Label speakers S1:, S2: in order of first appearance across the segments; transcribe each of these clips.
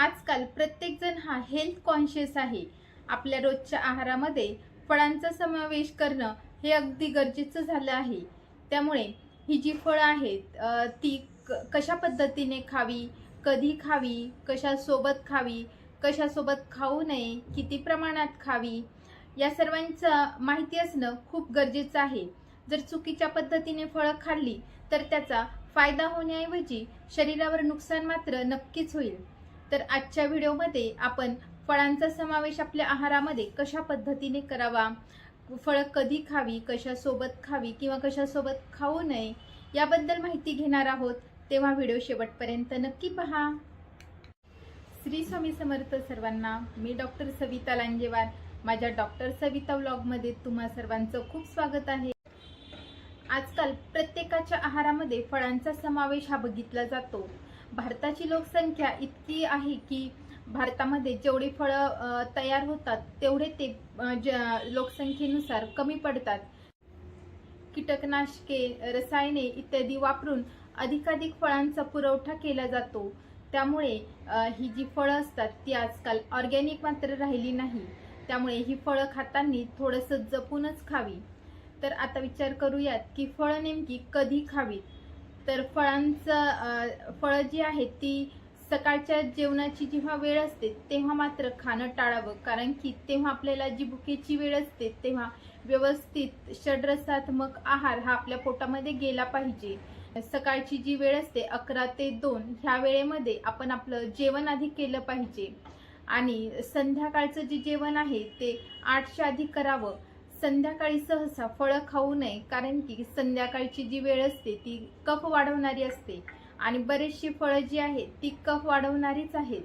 S1: आजकाल प्रत्येकजण हा हेल्थ कॉन्शियस आहे. आपल्या रोजच्या आहारामध्ये फळांचा समावेश करणं हे अगदी गरजेचं झालं आहे. त्यामुळे ही जी फळं आहेत ती क- कशा पद्धतीने खावी कधी खावी कशासोबत खावी कशासोबत खाऊ नये किती प्रमाणात खावी या सर्वांचं माहिती असणं खूप गरजेचं आहे. जर चुकीच्या पद्धतीने फळं खाल्ली तर त्याचा फायदा होण्याऐवजी शरीरावर नुकसान मात्र नक्कीच होईल. तर आजच्या व्हिडिओमध्ये आपण फळांचा समावेश आपल्या आहारामध्ये कशा पद्धतीने करावा? फळं कधी खावी? कशासोबत खावी? किंवा कशासोबत खाऊ नये? याबद्दल माहिती घेणार आहोत. तेव्हा व्हिडिओ शेवटपर्यंत नक्की पहा. श्री स्वामी समर्थ सर्वांना मी डॉक्टर सविता लांजेवार. माझ्या डॉक्टर सविता व्लॉगमध्ये तुम्हा सर्वांचं खूप स्वागत आहे. आजकाल प्रत्येकाच्या आहारामध्ये फळांचा समावेश हा बघितला जातो. भारताची लोकसंख्या इतकी आहे की भारतामध्ये जेवढे फळं तयार होतात तेवढे ते ज- लोकसंख्येनुसार कमी पडतात. कीटकनाशके रसायने इत्यादी वापरून अधिकाधिक फळांचा पुरवठा केला जातो. त्यामुळे ही जी फळं असतात ती आजकाल ऑर्गॅनिक मात्र राहिली नाही. त्यामुळे ही फळं खाताना थोडंसं जपूनच खावी. तर आता विचार करूयात की फळं नेमकी कधी खावीत? तर फळांचं फळं जी आहेत ती सकाळच्या जेवणाची जेव्हा वेळ असते तेव्हा मात्र खाणं टाळावं. कारण की तेव्हा आपल्याला जी भुकेची वेळ असते तेव्हा व्यवस्थित षड्रसात्मक आहार हा आपल्या पोटामध्ये गेला पाहिजे. सकाळची जी वेळ असते अकरा ते दोन ह्या वेळेमध्ये आपण आपलं जेवण आधी केलं पाहिजे. आणि संध्याकाळचं जे जेवण आहे ते आठच्या आधी करावं. संध्याकाळी सहसा फळं खाऊ नये कारण की संध्याकाळची जी वेळ असते ती कफ वाढवणारी असते. आणि बरेचशी फळं जी आहेत ती कफ वाढवणारीच आहेत.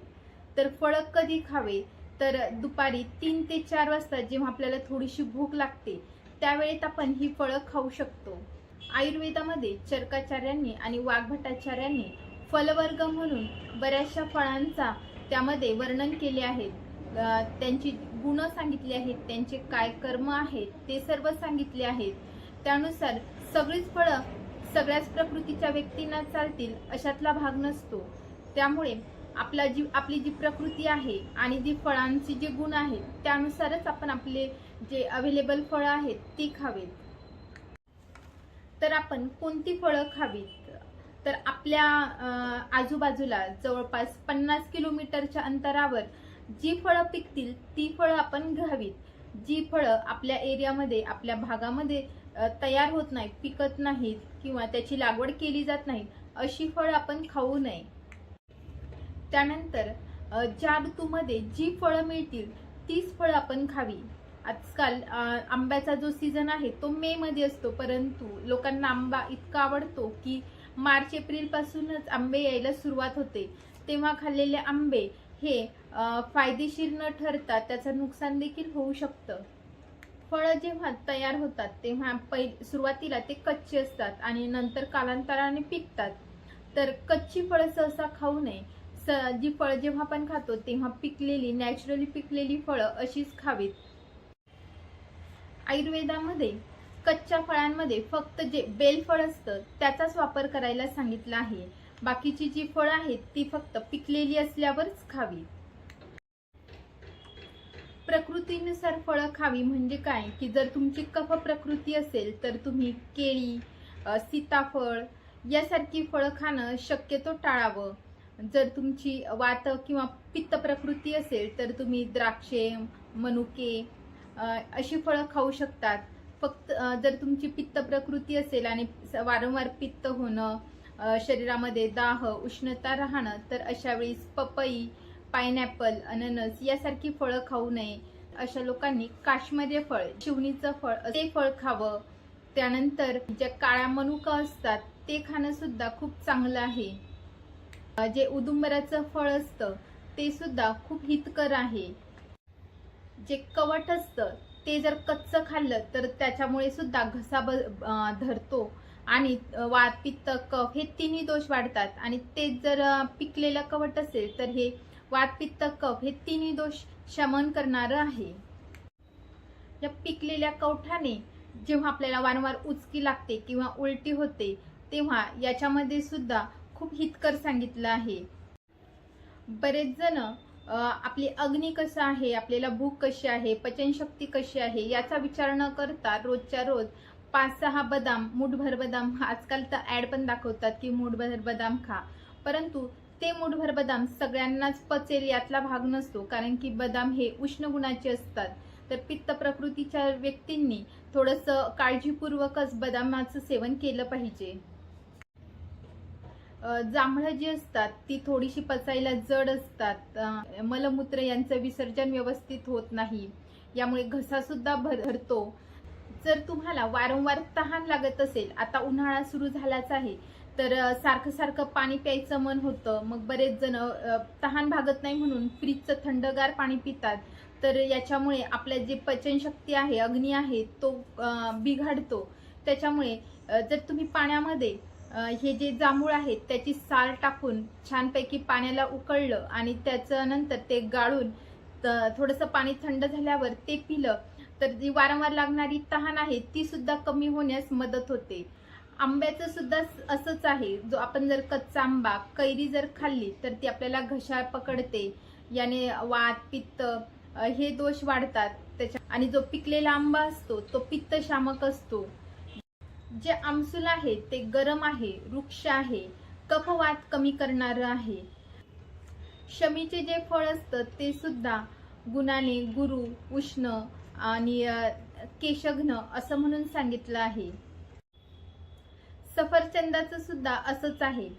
S1: तर फळं कधी खावे? तर दुपारी तीन ते चार वाजता जेव्हा आपल्याला थोडीशी भूक लागते त्यावेळेत आपण ही फळं खाऊ शकतो. आयुर्वेदामध्ये चरकाचार्यांनी आणि वाघभटाचार्यांनी फलवर्ग म्हणून बऱ्याचशा फळांचा त्यामध्ये वर्णन केले आहे त्यांची गुण सांगितले आहेत त्यांचे काय कर्म आहेत ते सर्व सांगितले आहेत. त्यानुसार सगळीच फळं सगळ्याच प्रकृतीच्या व्यक्तींना चालतील अशातला भाग नसतो. त्यामुळे आपला जी आपली जी प्रकृती आहे आणि जी फळांची जे गुण आहेत त्यानुसारच आपण आपले जे अवेलेबल फळं आहेत ती खावीत. तर आपण कोणती फळं खावीत? तर आपल्या आजूबाजूला जवळपास पन्नास किलोमीटरच्या अंतरावर जी फळं पिकतील ती फळं आपण घ्यावीत. जी फळं आपल्या एरियामध्ये आपल्या भागामध्ये तयार होत नाही पिकत नाहीत किंवा त्याची लागवड केली जात नाही अशी फळं आपण खाऊ नये. त्यानंतर ज्या ऋतूमध्ये जी फळं मिळतील तीच फळं आपण खावी. आजकाल आंब्याचा जो सीझन आहे तो मे मध्ये असतो. परंतु लोकांना आंबा इतका आवडतो की मार्च एप्रिल पासूनच आंबे यायला सुरुवात होते. तेव्हा खाल्लेले आंबे हे फायदेशीर न ठरता त्याचं नुकसान देखील होऊ शकतं. फळं जेव्हा तयार होतात तेव्हा पै सुरुवातीला ते कच्चे असतात आणि नंतर कालांतराने पिकतात. तर कच्ची फळं सहसा खाऊ नये. स जी फळं जेव्हा आपण खातो तेव्हा पिकलेली नॅचरली पिकलेली फळं अशीच खावीत. आयुर्वेदामध्ये कच्च्या फळांमध्ये फक्त जे बेलफळ असतं त्याचाच वापर करायला सांगितलं आहे. बाकीची जी फळं आहेत ती फक्त पिकलेली असल्यावरच खावी. प्रकृतीनुसार फळं खावी म्हणजे काय? की जर तुमची कफ प्रकृती असेल तर तुम्ही केळी सीताफळ यासारखी फळं खाणं शक्यतो टाळावं. जर तुमची वात किंवा पित्त प्रकृती असेल तर तुम्ही द्राक्षे मनुके अशी फळं खाऊ शकतात. फक्त जर तुमची पित्त प्रकृती असेल आणि वारंवार पित्त होणं शरीरामध्ये दाह उष्णता राहणं तर अशा वेळेस पपई पायनॅपल अननस यासारखी फळं खाऊ नये अशा लोकांनी काश्मीरी फळ शिवणीचं फळ ते फळ खावं. त्यानंतर ज्या काळ्या मनुका असतात ते खाणं सुद्धा खूप चांगलं आहे. जे उदुंबराचं फळ असतं ते सुद्धा खूप हितकर आहे. जे कवट असतं ते जर कच्चं खाल्लं तर त्याच्यामुळे सुद्धा घसा ब धरतो. आणि वात पित्त कफ हे तिन्ही दोष वाढतात. आणि तेच जर पिकलेलं कवट असेल तर हे वात पित्त कफ हे तिन्ही दोष शमन करणारं आहे. या पिकलेल्या कवठाने जेव्हा आपल्याला वारंवार उचकी लागते किंवा उलटी होते तेव्हा याच्यामध्ये सुद्धा खूप हितकर सांगितलं आहे. बरेच जण आपली अग्नी कसं आहे आपल्याला भूक कशी आहे पचनशक्ती कशी आहे याचा विचार न करता रोजच्या रोज पाच सहा बदाम मुठभर बदाम आजकाल तर ऍड पण दाखवतात की मुठभर बदाम खा. परंतु ते मुठभर बदाम सगळ्यांनाच पचेल यातला भाग नसतो कारण की बदाम हे उष्ण गुणाचे असतात. तर पित्त प्रकृतीच्या व्यक्तींनी थोडंसं काळजीपूर्वकच बदामाचं सेवन केलं पाहिजे. जांभळं जी असतात ती थोडीशी पचायला जड असतात. मलमूत्र यांचं विसर्जन व्यवस्थित होत नाही. यामुळे घसा सुद्धा भर भरतो. जर तुम्हाला वारंवार तहान लागत असेल आता उन्हाळा सुरू झालाच आहे तर सारखं सारखं पाणी प्यायचं मन होतं. मग बरेच जण तहान भागत नाही म्हणून फ्रीजचं थंडगार पाणी पितात. तर याच्यामुळे आपल्या जे पचनशक्ती आहे अग्नी आहे तो बिघाडतो बिघडतो. त्याच्यामुळे जर तुम्ही पाण्यामध्ये हे जे जांभूळ आहेत त्याची साल टाकून छानपैकी पाण्याला उकळलं आणि त्याचं नंतर ते गाळून त- थोडंसं पाणी थंड झाल्यावर ते पिलं तर जी वारंवार लागणारी तहान आहे ती सुद्धा कमी होण्यास मदत होते. आंब्याचं सुद्धा असंच आहे जो आपण जर कच्चा आंबा कैरी जर खाल्ली तर ती आपल्याला घशाळ पकडते याने वात पित्त हे दोष वाढतात. त्याच्या आणि जो पिकलेला आंबा असतो तो पित्त शामक असतो. जे आमसूल आहे ते गरम आहे वृक्ष आहे कफवात कमी करणारं आहे. शमीचे जे फळ असतं ते सुद्धा गुणाने गुरु उष्ण आणि केशघ्न असं म्हणून सांगितलं आहे. सफरचंदाचं सुद्धा असंच आहे.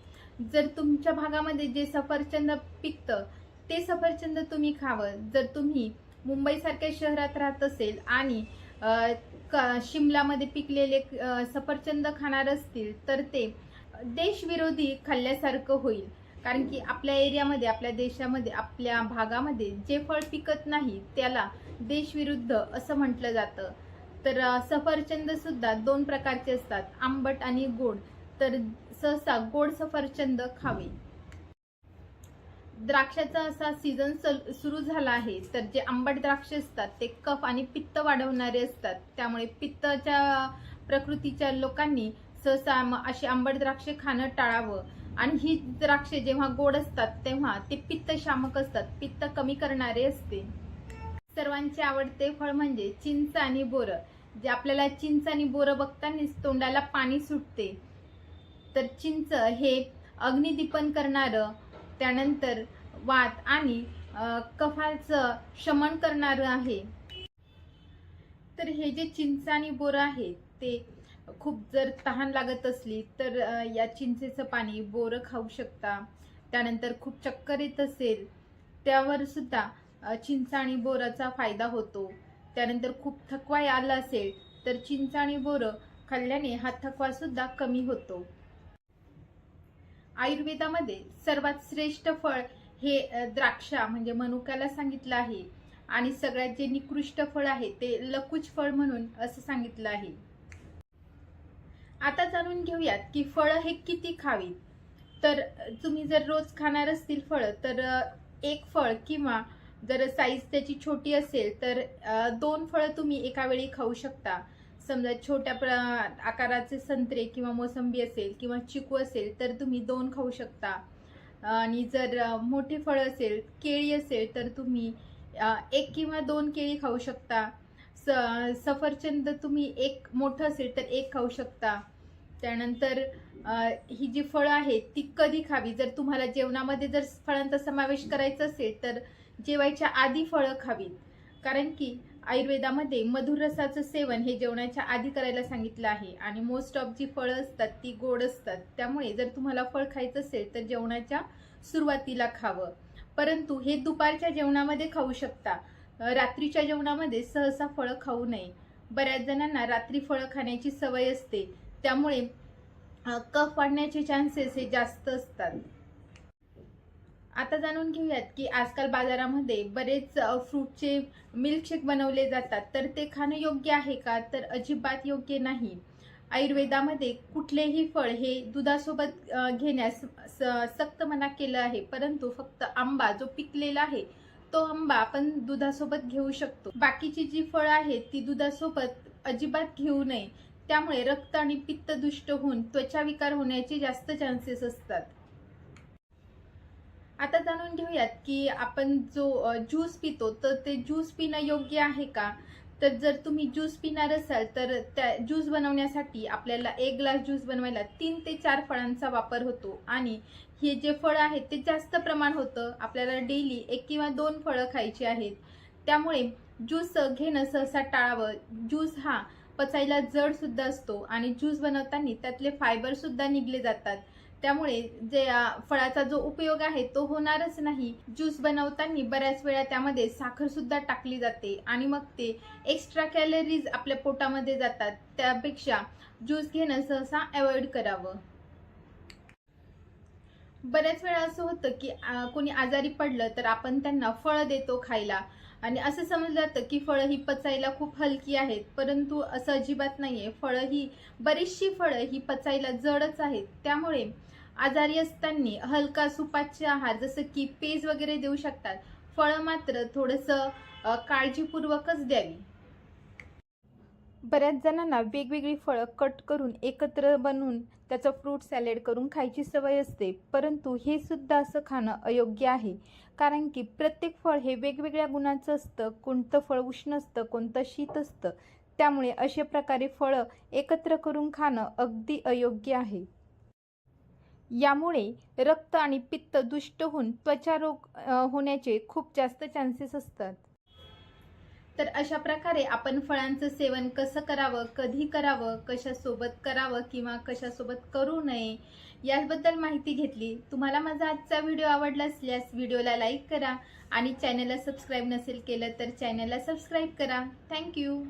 S1: जर तुमच्या भागामध्ये जे सफरचंद पिकतं ते सफरचंद तुम्ही खावं. जर तुम्ही मुंबईसारख्या शहरात राहत असेल आणि शिमलामध्ये पिकलेले सफरचंद खाणार असतील तर ते देशविरोधी खाल्ल्यासारखं होईल. कारण की आपल्या एरियामध्ये आपल्या देशामध्ये आपल्या भागामध्ये जे फळ पिकत नाही त्याला देशविरुद्ध असं म्हटलं जातं. तर सफरचंद सुद्धा दोन प्रकारचे असतात आंबट आणि गोड. तर सहसा गोड सफरचंद खावे. द्राक्षाचा असा सीझन सुरू झाला आहे तर जे आंबट द्राक्ष असतात ते कफ आणि पित्त वाढवणारे असतात. त्यामुळे पित्ताच्या प्रकृतीच्या लोकांनी सहसा अशी आंबट द्राक्षे खाणं टाळावं. आणि ही द्राक्षे जेव्हा गोड असतात तेव्हा ते पित्त शामक असतात. पित्त कमी करणारे असते. सर्वांचे आवडते फळ म्हणजे चिंच आणि बोरं. जे आपल्याला चिंच आणि बोरं बघतानाच तोंडाला पाणी सुटते. तर चिंच हे अग्निदीपन करणारं त्यानंतर वात आणि कफाचं शमन करणारं आहे. तर हे जे चिंच आणि बोरं आहे ते खूप जर तहान लागत असली तर या चिंचेचं पाणी बोरं खाऊ शकता. त्यानंतर खूप चक्कर येत असेल त्यावर सुद्धा चिंच आणि बोराचा फायदा होतो. त्यानंतर खूप थकवा आला असेल तर चिंच आणि बोरं खाल्ल्याने हा थकवा सुद्धा कमी होतो. आयुर्वेदामध्ये सर्वात श्रेष्ठ फळ हे द्राक्षा म्हणजे मनुक्याला सांगितलं आहे. आणि सगळ्यात जे निकृष्ट फळ आहे ते लकुच फळ म्हणून असं सांगितलं आहे. आता जाणून घेऊयात की फळं हे किती खावीत. तर तुम्ही जर रोज खाणार असतील फळं तर एक फळ किंवा जर साईज त्याची छोटी असेल तर दोन फळं तुम्ही एका वेळी खाऊ शकता. समजा छोट्या प्र आकाराचे संत्रे किंवा मोसंबी असेल किंवा चिकू असेल तर तुम्ही दोन खाऊ शकता. आणि जर मोठे मोठी फळं असेल केळी असेल तर तुम्ही एक किंवा दोन केळी खाऊ शकता. स सफरचंद तुम्ही एक मोठं असेल तर एक खाऊ शकता. त्यानंतर ही जी फळं आहेत ती कधी खावी? जर तुम्हाला जेवणामध्ये जर फळांचा समावेश करायचा असेल तर जेवायच्या आधी फळं खावीत. कारण की आयुर्वेदामध्ये मधुर रसाचं सेवन हे जेवणाच्या आधी करायला सांगितलं आहे. आणि मोस्ट ऑफ जी फळं असतात ती गोड असतात. त्यामुळे जर तुम्हाला फळ खायचं असेल तर जेवणाच्या सुरुवातीला खावं. परंतु हे दुपारच्या जेवणामध्ये खाऊ शकता. रात्रीच्या जेवणामध्ये सहसा फळं खाऊ नये. बऱ्याच जणांना रात्री फळं खाण्याची सवय असते. त्यामुळे कफ वाढण्याचे चान्सेस हे जास्त असतात. आता जाणून घेऊयात की आजकाल बाजारामध्ये बरेच फ्रूटचे मिल्कशेक बनवले जातात. तर ते खाणं योग्य आहे का? तर अजिबात योग्य नाही. आयुर्वेदामध्ये कुठलेही फळ हे दुधासोबत घेण्यास स- सक्त मना केलं आहे. परंतु फक्त आंबा जो पिकलेला आहे तो आंबा आपण दुधासोबत घेऊ शकतो. बाकीची जी फळं आहेत ती दुधासोबत अजिबात घेऊ नये. त्यामुळे रक्त आणि पित्त दुष्ट होऊन त्वचा विकार होण्याचे जास्त चान्सेस असतात. आता जाणून घेऊयात की आपण जो ज्यूस पितो तर ते ज्यूस पिणं योग्य आहे का? तर जर तुम्ही ज्यूस पिणार असाल तर त्या ज्यूस बनवण्यासाठी आपल्याला एक ग्लास ज्यूस बनवायला तीन ते चार फळांचा वापर होतो. आणि हे जे फळं आहेत ते जास्त प्रमाण होतं. आपल्याला डेली एक किंवा दोन फळं खायची आहेत. त्यामुळे ज्यूस घेणं सहसा टाळावं. ज्यूस हा पचायला जडसुद्धा असतो. आणि ज्यूस बनवताना त्यातले फायबरसुद्धा निघले जातात. त्यामुळे जे फळाचा जो उपयोग आहे तो होणारच नाही. ज्यूस बनवताना बऱ्याच वेळा त्यामध्ये साखर सुद्धा टाकली जाते आणि मग ते एक्स्ट्रा कॅलरीज आपल्या पोटामध्ये जातात. त्यापेक्षा ज्यूस घेणं सहसा अवॉइड करावं. बऱ्याच वेळा असं होतं की कोणी आजारी पडलं तर आपण त्यांना फळं देतो खायला. आणि असं समजलं जातं की फळं ही पचायला खूप हलकी आहेत परंतु असं अजिबात आहे फळं ही बरीचशी फळं ही पचायला जडच आहेत. त्यामुळे आजारी असताना हलका सुपाच्य आहार जसं की पेज वगैरे देऊ शकतात. फळं मात्र थोडंसं काळजीपूर्वकच द्यावी. बऱ्याच जणांना वेगवेगळी फळं कट करून एकत्र बनवून त्याचं फ्रूट सॅलेड करून खायची सवय असते. परंतु हे सुद्धा असं खाणं अयोग्य आहे. कारण की प्रत्येक फळ हे वेगवेगळ्या गुणाचं असतं. कोणतं फळ उष्ण असतं कोणतं शीत असतं. त्यामुळे अशा प्रकारे फळं एकत्र करून खाणं अगदी अयोग्य आहे. यामुळे रक्त आणि पित्त दुष्ट होऊन त्वचा रोग होण्याचे खूप जास्त चान्सेस असतात. तर अशा प्रकारे आपण फळांचं सेवन कसं करावं कधी करावं कशासोबत करावं किंवा कशासोबत करू नये याबद्दल माहिती घेतली. तुम्हाला माझा आजचा व्हिडिओ आवडला असल्यास व्हिडिओला लाईक करा आणि चॅनलला सबस्क्राईब नसेल केलं तर चॅनलला सबस्क्राईब करा. थँक्यू.